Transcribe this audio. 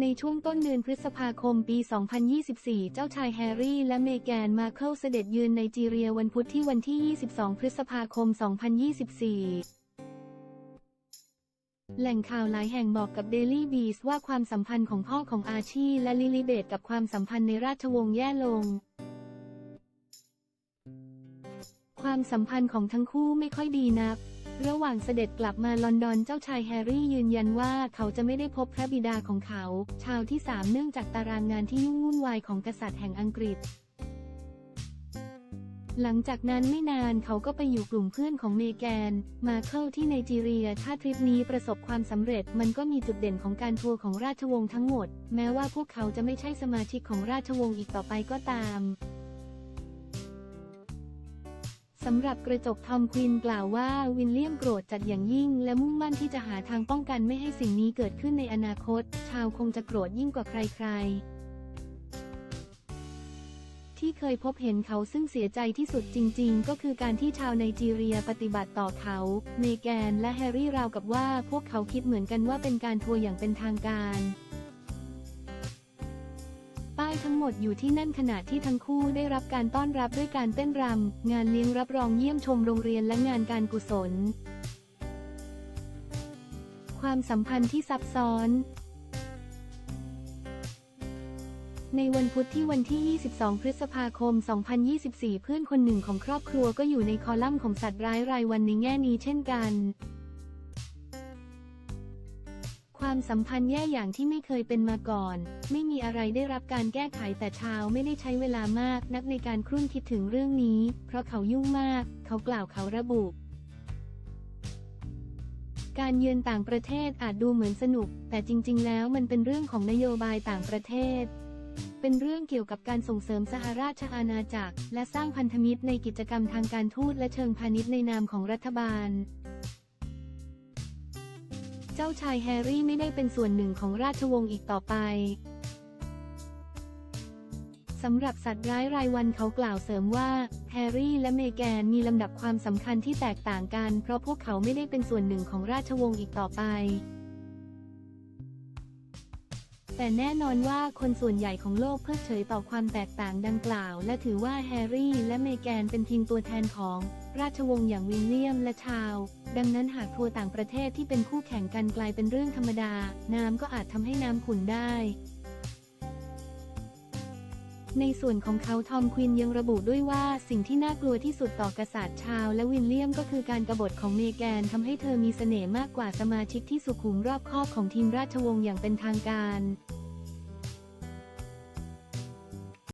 ในช่วงต้นเดือนพฤษภาคมปี 2024 เจ้าชายแฮร์รี่และเมแกนมาเคิลเสด็จเยือนไนจีเรียวันพุธที่วันที่ 22 พฤษภาคม 2024แหล่งข่าวหลายแห่งบอกกับ Daily Beast ว่าความสัมพันธ์ของพ่อของอาชีและลิลิเบตกับความสัมพันธ์ในราชวงศ์แย่ลง ความสัมพันธ์ของทั้งคู่ไม่ค่อยดีนัก ระหว่างเสด็จกลับมาลอนดอนเจ้าชายแฮร์รี่ยืนยันว่าเขาจะไม่ได้พบพระบิดาของเขา ชาวที่สามเนื่องจากตารางงานที่ยุ่งวุ่นวายของกษัตริย์แห่งอังกฤษ หลังจากนั้นไม่นานเขาก็ไปอยู่กลุ่มเพื่อนของเมแกน มาเคิลที่ไนจีเรีย ถ้าทริปนี้ประสบความสำเร็จมันก็มีจุดเด่นของการทัวร์ของราชวงศ์ทั้งหมด แม้ว่าพวกเขาจะไม่ใช่สมาชิกของราชวงศ์อีกต่อไปก็ตาม สำหรับกระจกทอมควินกล่าวว่าวิลเลียมโกรธจัดอย่างยิ่ง และมุ่งมั่นที่จะหาทางป้องกันไม่ให้สิ่งนี้เกิดขึ้นในอนาคต ชาวคงจะโกรธยิ่งกว่าใครๆ ที่เคยพบเห็นเขาซึ่งเสียใจที่สุดจริง ๆ ก็คือการที่ชาวไนจีเรียปฏิบัติต่อเขา เมแกนและแฮร์รี่ราวกับว่าพวกเขาคิดเหมือนกันว่าเป็นการทัวร์อย่างเป็นทางการายทั้งหมดอยู่ที่นั่นขณะที่ทั้งคู่ได้รับการต้อนรับด้วยการเต้นรำ งานเลี้ยงรับรองเยี่ยมชมโรงเรียนและงานการกุศล ความสัมพันธ์ที่ซับซ้อนในวันพุธที่วันที่ 22 พฤษภาคม 2024 เพื่อนคนหนึ่งของครอบครัวก็อยู่ในคอลัมน์ของสัตว์ร้ายรายวันในแง่นี้เช่นกัน ความสัมพันธ์แย่อย่างที่ไม่เคยเป็นมาก่อน ไม่มีอะไรได้รับการแก้ไขแต่ชาวไม่ได้ใช้เวลามากนักในการครุ่นคิดถึงเรื่องนี้ เพราะเขายุ่งมาก เขากล่าวเขาระบุ การเยือนต่างประเทศอาจดูเหมือนสนุก แต่จริง ๆ แล้วมันเป็นเรื่องของนโยบายต่างประเทศ เป็นเรื่องเกี่ยวกับการส่งเสริมสหราชอาณาจักร และสร้างพันธมิตรในกิจกรรมทางการทูตและเชิงพาณิชย์ในนามของรัฐบาล จ้าชายแฮร์รี่ไม่ได้เป็นส่วนหนึ่งของราชวงศ์อีกต่อไปสำหรับสัตว์ร้ายรายวันเขากล่าวเสริมว่า แฮร์รี่และเมแกนมีลำดับความสำคัญที่แตกต่างกัน เพราะพวกเขาไม่ได้เป็นส่วนหนึ่งของราชวงศ์อีกต่อไป แต่แน่นอนว่าคนส่วนใหญ่ของโลกเพิกเฉยต่อความแตกต่างดังกล่าว และถือว่าแฮร์รี่และเมแกนเป็นเพียงตัวแทนของราชวงศ์อย่างวิลเลียมและชาว ดังนั้นหากทัวร์ต่างประเทศที่เป็นคู่แข่งกันกลายเป็นเรื่องธรรมดา น้ำก็อาจทำให้น้ำขุ่นได้ ในส่วนของเขาทอมควินยังระบุด้วยว่าสิ่งที่น่ากลัวที่สุดต่อกษัตริย์ชาวและวินเลียมก็คือการกบฏของเมแกนทำให้เธอมีเสน่ห์มากกว่าสมาชิกที่สุขุมรอบคอบของทีมราชวงศ์อย่างเป็นทางการ